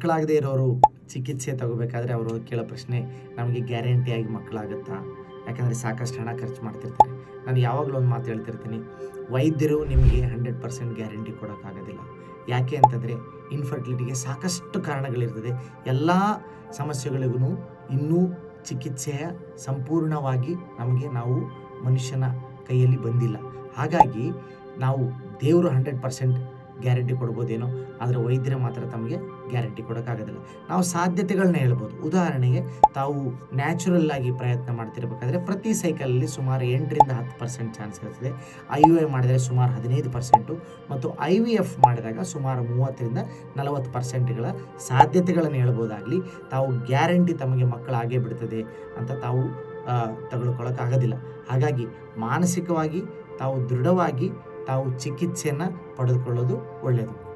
ಮಕ್ಕಳಾಗದೇ ಇರೋರು ಚಿಕಿತ್ಸೆ ತಗೋಬೇಕಾದ್ರೆ ಅವರು ಕೇಳೋ ಪ್ರಶ್ನೆ, ನಮಗೆ ಗ್ಯಾರಂಟಿಯಾಗಿ ಮಕ್ಕಳಾಗುತ್ತಾ? ಯಾಕಂದರೆ ಸಾಕಷ್ಟು ಹಣ ಖರ್ಚು ಮಾಡ್ತಿರ್ತಾರೆ. ನಾನು ಯಾವಾಗಲೂ ಒಂದು ಮಾತು ಹೇಳ್ತಿರ್ತೀನಿ, ವೈದ್ಯರು ನಿಮಗೆ ಹಂಡ್ರೆಡ್ ಪರ್ಸೆಂಟ್ ಗ್ಯಾರಂಟಿ ಕೊಡೋಕ್ಕಾಗೋದಿಲ್ಲ. ಯಾಕೆ ಅಂತಂದರೆ ಇನ್ಫರ್ಟಿಲಿಟಿಗೆ ಸಾಕಷ್ಟು ಕಾರಣಗಳಿರ್ತದೆ. ಎಲ್ಲ ಸಮಸ್ಯೆಗಳಿಗೂ ಇನ್ನೂ ಚಿಕಿತ್ಸೆಯ ಸಂಪೂರ್ಣವಾಗಿ ನಮಗೆ ನಾವು ಮನುಷ್ಯನ ಕೈಯಲ್ಲಿ ಬಂದಿಲ್ಲ. ಹಾಗಾಗಿ ನಾವು ದೇವರು ಹಂಡ್ರೆಡ್ ಪರ್ಸೆಂಟ್ ಗ್ಯಾರಂಟಿ ಕೊಡ್ಬೋದೇನೋ, ಆದರೆ ವೈದ್ಯರ ಮಾತ್ರ ತಮಗೆ ಗ್ಯಾರಂಟಿ ಕೊಡೋಕ್ಕಾಗೋದಿಲ್ಲ. ನಾವು ಸಾಧ್ಯತೆಗಳನ್ನ ಹೇಳ್ಬೋದು. ಉದಾಹರಣೆಗೆ, ತಾವು ನ್ಯಾಚುರಲ್ ಆಗಿ ಪ್ರಯತ್ನ ಮಾಡ್ತಿರ್ಬೇಕಾದ್ರೆ ಪ್ರತಿ ಸೈಕಲಲ್ಲಿ ಸುಮಾರು ಎಂಟರಿಂದ ಹತ್ತು ಪರ್ಸೆಂಟ್ ಚಾನ್ಸ್ ಇರ್ತದೆ ಐ ಯು ಐ ಮಾಡಿದರೆ ಸುಮಾರು ಹದಿನೈದು ಪರ್ಸೆಂಟು ಮತ್ತು ಐ ವಿ ಎಫ್ ಮಾಡಿದಾಗ ಸುಮಾರು ಮೂವತ್ತರಿಂದ ನಲವತ್ತು ಪರ್ಸೆಂಟ್ಗಳ ಸಾಧ್ಯತೆಗಳನ್ನು ಹೇಳ್ಬೋದಾಗಲಿ. ತಾವು ಗ್ಯಾರಂಟಿ ತಮಗೆ ಮಕ್ಕಳಾಗೇ ಬಿಡ್ತದೆ ಅಂತ ತಾವು ತಗೊಳ್ಕೊಳ್ಳೋಕ್ಕಾಗೋದಿಲ್ಲ. ಹಾಗಾಗಿ ಮಾನಸಿಕವಾಗಿ ತಾವು ದೃಢವಾಗಿ ತಾವು ಚಿಕಿತ್ಸೆಯನ್ನು ಪಡೆದುಕೊಳ್ಳೋದು ಒಳ್ಳೆಯದು.